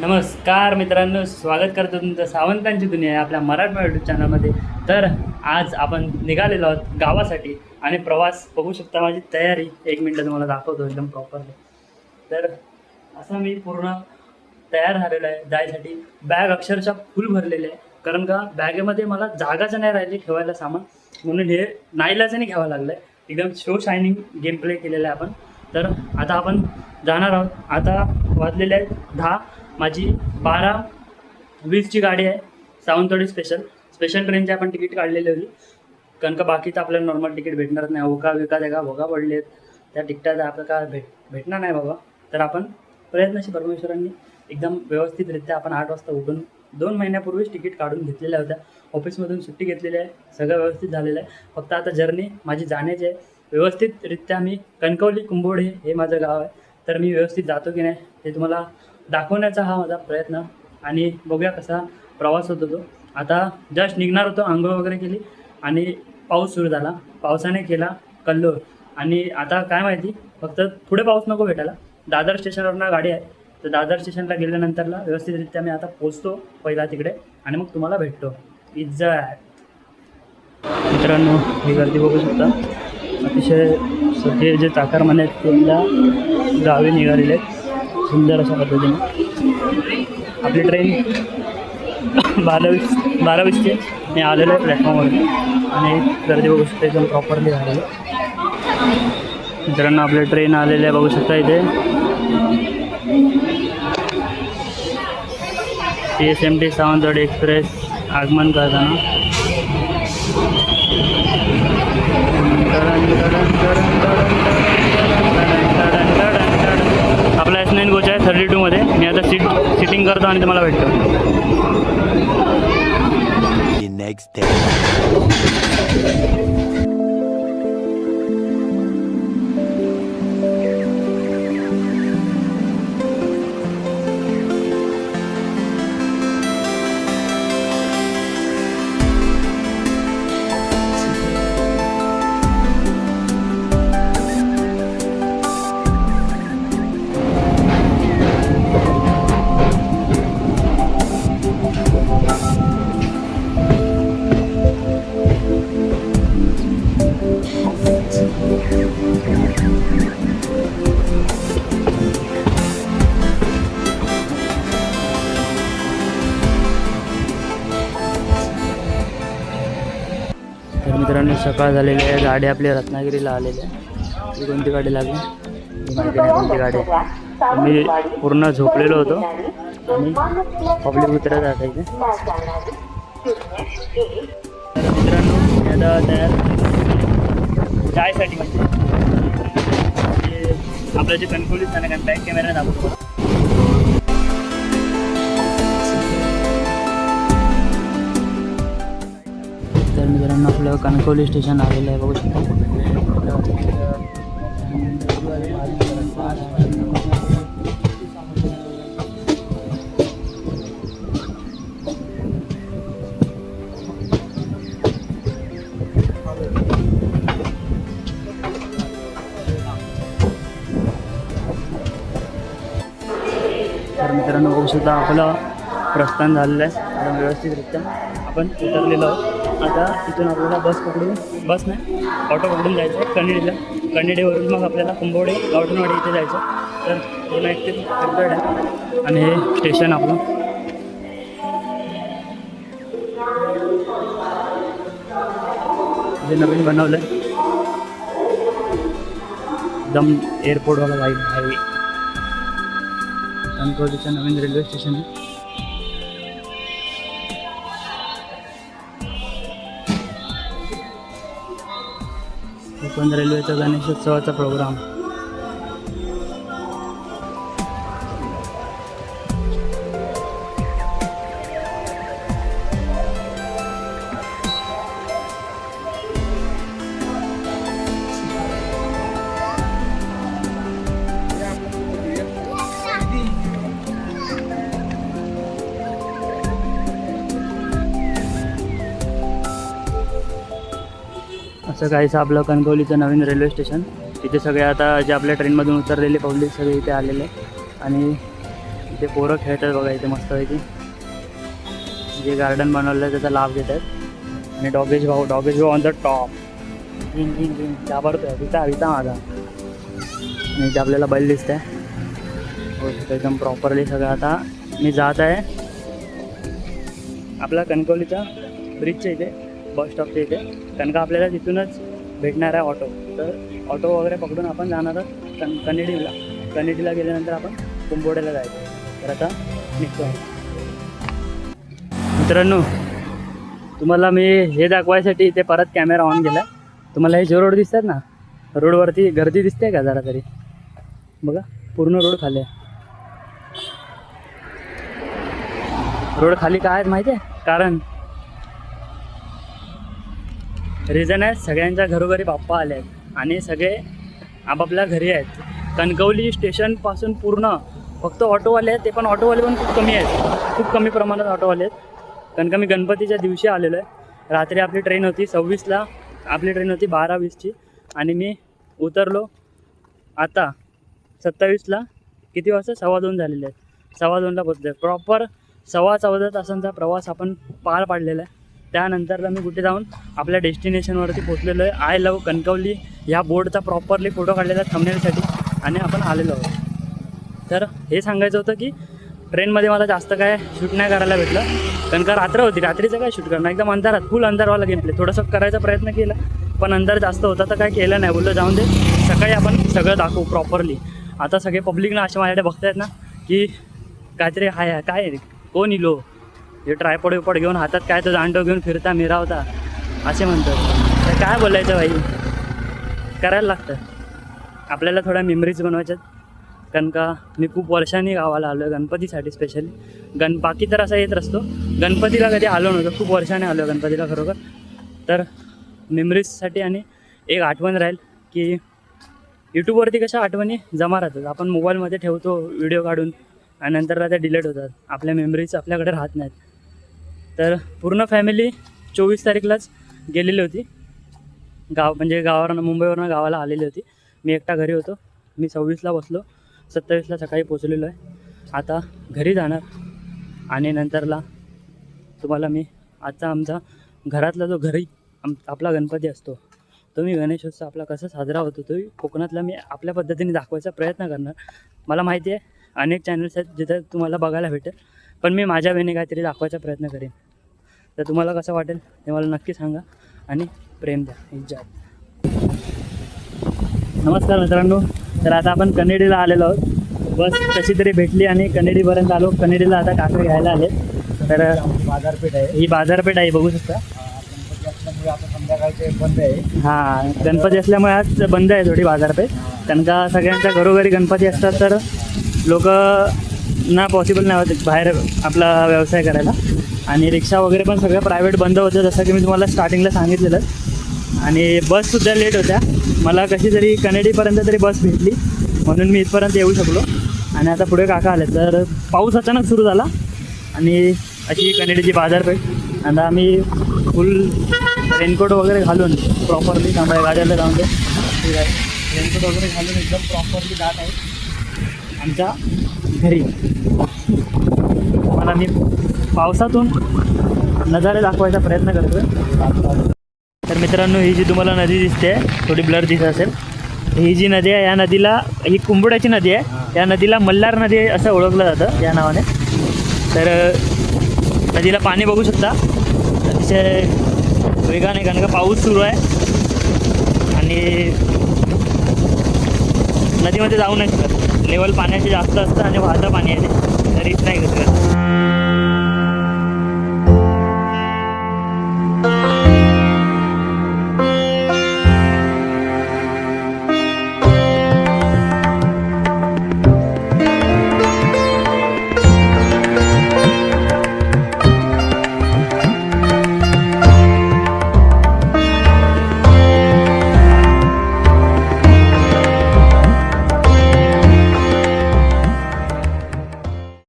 नमस्कार मित्रांनो स्वागत करतो तुमचं सावंतांची दुनिया आहे आपल्या मराठमोळ्या यूट्यूब चॅनलमध्ये तर आज आपण निघालेलो आहोत गावासाठी आणि प्रवास बघू शकता माझी तयारी. एक मिनटं तुम्हाला दाखवतो एकदम प्रॉपरली तर असं मी पूर्ण तयार झालेलो आहे जायसाठी. बॅग अक्षरशः फुल भरलेली आहे. कारण का बॅगेमध्ये मला जागाच नाही राहिली ठेवायला सामान. म्हणून हे नाईलाजाने घ्यावं लागलं आहे एकदम शो शायनिंग गेम प्ले केलेला आहे आपण. तर आता आपण जाणार आहोत. आता वाजलेले आहेत दहा. माझी बारा वीसची गाडी आहे. सावंतवाडी स्पेशल स्पेशल ट्रेनची आपण तिकीट काढलेली होती. कारण का बाकीचं आपल्याला नॉर्मल तिकीट भेटणार नाही. ओका विका त्या भोगा पडले आहेत त्या आपलं का भेट भेटणार नाही बाबा? तर आपण प्रयत्नशी परमेश्वरांनी एकदम व्यवस्थितरित्या आपण आठ वाजता उठून दोन महिन्यापूर्वीच तिकीट काढून घेतलेल्या होत्या. ऑफिसमधून सुट्टी घेतलेली आहे. सगळं व्यवस्थित झालेलं आहे. फक्त आता जर्नी माझी जाण्याची आहे. व्यवस्थितरित्या मी कणकवली कुंभोडे हे माझं गाव आहे. तर मी व्यवस्थित जातो की नाही हे तुम्हाला दाखवण्याचा हा माझा प्रयत्न. आणि बघूया कसा प्रवास होतो तो. आता जस्ट निघणार होतो आंघोळ वगैरे केली आणि पाऊस सुरू झाला. पावसाने केला कल्लोळ. आणि आता काय माहिती फक्त पुढे पाऊस नको भेटायला. दादर स्टेशनवरनं गाडी आहे. तर दादर स्टेशनला गेल्यानंतरला व्यवस्थितरित्या मी आता पोचतो पहिला तिकडे आणि मग तुम्हाला भेटतो. इज्जा मित्रांनो ही गर्दी बघू शकता. अतिशय सगळे जे चाकरमाने आहेत त्यांना गावी निघालेले आहेत. सुंदर अशा पद्धतीने. आपली ट्रेन बारा वीस बारा मी आलेलो आहे प्लॅटफॉर्मवर आणि गर्दी बघू शकता एकदम प्रॉपरली झालेली. आहे. मित्रांनो आपली ट्रेन आलेली आहे बघू शकता इथे. C S M T Sawantwadi express आगमन करताना. आपला एस नाईन कोच आहे थर्टी टूमध्ये मी आता सीट सिटिंग करतो आणि तुम्हाला भेटतो. मित्रांनो सकाळ झालेली आहे. गाडी आपली रत्नागिरीला आलेली आहे. ती कोणती गाडी लागली? माहिती नाही कोणती गाडी मी पूर्ण झोपलेलो होतो. आणि पब्लिक उतरत आहे मित्रांनो मी आता तयार जायसाठी म्हणजे आपलं जे कणकवली स्थानक आहे बॅक कॅमेरा दाखवतो मित्रांनो आपलं कणकवली स्टेशन आलेलं आहे बघू तर मित्रांनो बघू शकता आपलं प्रस्थान झालेलं आहे. एकदम व्यवस्थितरित्या आपण उतरलेलो आहोत. आता तिथून आपल्याला बस पकडून बस नाही ऑटो पकडून जायचं आहे कन्हेडीला मग आपल्याला कुंभवडे गावठणवाडी इथे जायचं तर पुन्हा एक ते आहे. आणि हे स्टेशन आपलं. जे नवीन बनवलं आहे एकदम एअरपोर्टवाला वाईट हायवे. कणकवलीचं नवीन रेल्वे स्टेशन आहे. कोकण रेल्वेचा गणेशोत्सवाचा प्रोग्राम असं काहीसं आपलं कणकवलीचं नवीन रेल्वे स्टेशन इथे सगळे आता जे आपल्या ट्रेनमधून उतरलेले पब्लिक सगळे इथे आलेले आणि इथे पोरं खेळतात बघा इथे मस्तपैकी. जे गार्डन बनवलं आहे त्याचा लाभ घेत आहेत. आणि डॉगेश भाऊ डॉगेश भाऊ on the top green green green घाबरतोय. विता विता माझा आणि इथे आपल्याला बैल दिसत आहे हो, एकदम प्रॉपरली सगळं आता. मी जात आहे. आपला कणकवलीचा ब्रिजच्या इथे. बस स्टॉपच्या इथे. कारण का आपल्याला तिथूनच भेटणार आहे ऑटो. तर ऑटो वगैरे पकडून आपण जाणार आहोत कन कनेडीला कनेडीला गेल्यानंतर आपण कुंभोड्याला जायचं. तर आता निघतो मित्रांनो तुम्हाला मी हे दाखवायसाठी इथे परत कॅमेरा ऑन केला तुम्हाला हे जे रोड दिसतात ना रोडवरती गर्दी दिसते का जरा तरी? बघा पूर्ण रोड खाली आहे. रोड खाली काय आहेत माहिती आहे? कारण रिझन आहे सगळ्यांच्या घरोघरी बाप्पा आले आहेत आणि सगळे आपापल्या घरी आहेत. कणकवली स्टेशनपासून पूर्ण फक्त ऑटोवाले आहेत ते पण ऑटोवाले पण खूप कमी आहेत. खूप कमी प्रमाणात ऑटोवाले आहेत. कारण का मी गणपतीच्या दिवशी आलेलो आहे. रात्री आपली ट्रेन होती सव्वीसला आपली ट्रेन होती बारा वीसची आणि मी उतरलो आता सत्तावीसला किती वाजता? सव्वा दोन झालेले आहेत. सव्वा दोनला पोचले प्रॉपर सव्वा चौदा तासांचा प्रवास आपण पार पाडलेला आहे. त्यानंतरला मी कुठे जाऊन आपल्या डेस्टिनेशनवरती पोचलेलो आहे. आय लव कणकवली ह्या बोर्डचा प्रॉपरली फोटो काढलेला आहे थंबनेलसाठी आणि आपण आलेलो आहोत. तर हे सांगायचं होतं की ट्रेनमध्ये मला जास्त काय शूट नाही करायला भेटलं. कारण का रात्र होती. रात्रीचं काय शूट करणं एकदम अंधारात फुल अंधारवाला गेम प्ले थोडंसं करायचा प्रयत्न केला पण अंधार जास्त होता तर काय केलं नाही. बोललं जाऊन दे. सकाळी आपण सगळं दाखवू प्रॉपरली आता सगळे पब्लिकना असे माझ्याकडे बघतायत ना की काहीतरी हाय काय आहे? कोण इलो? हे ट्रायपॉड विपॉड घेऊन हातात काय तो दांडो घेऊन फिरता मिरावता असे म्हणतात. तर काय बोलायचं भाई? करायला लागतं. आपल्याला थोड्या मेमरीज बनवायच्यात. कारण का मी खूप वर्षांनी गावाला आलो आहे गणपतीसाठी स्पेशली गण बाकी तर असा येत असतो. गणपतीला कधी आलो नव्हतो. खूप वर्षाने आलो आहे गणपतीला खरोखर. तर मेमरीजसाठी आणि एक आठवण राहील की यूट्यूबवरती कशा आठवणी जमा राहतात. आपण मोबाईलमध्ये ठेवतो व्हिडिओ काढून आणि नंतरला त्या डिलीट होतात. आपल्या मेमरीज आपल्याकडे राहत नाहीत. तर पूर्ण फॅमिली चोवीस तारीखलाच गेलेली होती. गाव म्हणजे गावावरनं मुंबईवरनं गावाला आलेली होती. मी एकटा घरी होतो. मी सव्वीसला बसलो. सत्तावीसला सकाळी पोचलेलो आहे. आता घरी जाणार. आणि नंतरला तुम्हाला मी आजचा आमचा घरातला जो घरी आम आपला गणपती असतो तो मी गणेशोत्सव आपला कसा साजरा होतो तो कोकणातला मी आपल्या पद्धतीने दाखवायचा प्रयत्न करणार. मला माहिती आहे अनेक चॅनल्स आहेत जिथे तुम्हाला बघायला भेटेल. पण मी माझ्या वेळेने काहीतरी दाखवायचा प्रयत्न करेन. तर तुम्हाला कसं वाटेल ते मला नक्की सांगा आणि प्रेम द्या. इज्जत नमस्कार मित्रांनो. तर आता आपण कनेडीला आलेलो आहोत. बस कशी तरी भेटली आणि कनेडीपर्यंत आलो. कनेडीला आता काका घ्यायला आले तर बाजारपेठ आहे. ही बाजारपेठ आहे बघू शकता. गणपती असल्यामुळे आता संध्याकाळचे बंद आहे. हां गणपती असल्यामुळे आज बंद आहे थोडी बाजारपेठ. का सगळ्यांच्या घरोघरी गणपती असतात तर लोक ना पॉसिबल नाही होत बाहेर आपला व्यवसाय करायला. आणि रिक्षा वगैरे पण सगळं प्रायव्हेट बंद होतं जसं की मी तुम्हाला स्टार्टिंगला सांगितलेलं. आणि बससुद्धा लेट होत्या. मला कशी तरी कनेडीपर्यंत तरी बस भेटली म्हणून मी इथपर्यंत येऊ शकलो. आणि आता पुढे काका आले तर पाऊस अचानक सुरू झाला. आणि अशी कनेडीची बाजारपेठ. आता आम्ही फुल रेनकोट वगैरे घालून प्रॉपरली थांबाय गाड्याला जाऊन. दे रेनकोट वगैरे घालून एकदम प्रॉपरली जात आहे आमच्या घरी. मला मी पावसातून नजारे दाखवायचा प्रयत्न करतो तर मित्रांनो ही जी तुम्हाला नदी दिसते थोडी ब्लर दिसत असेल. ही जी नदी आहे या नदीला ही कुंभोड्याची नदी आहे. या नदीला मल्हार नदी असं ओळखलं जातं या नावाने. तर नदीला पाणी बघू शकता. अतिशय वेगाने कारण का पाऊस सुरू आहे. आणि नदीमध्ये जाऊ नाही शकत लेवल पाण्याचे जास्त असतं आणि वाहतं पाणी आहे ते. तरीच नाही शकत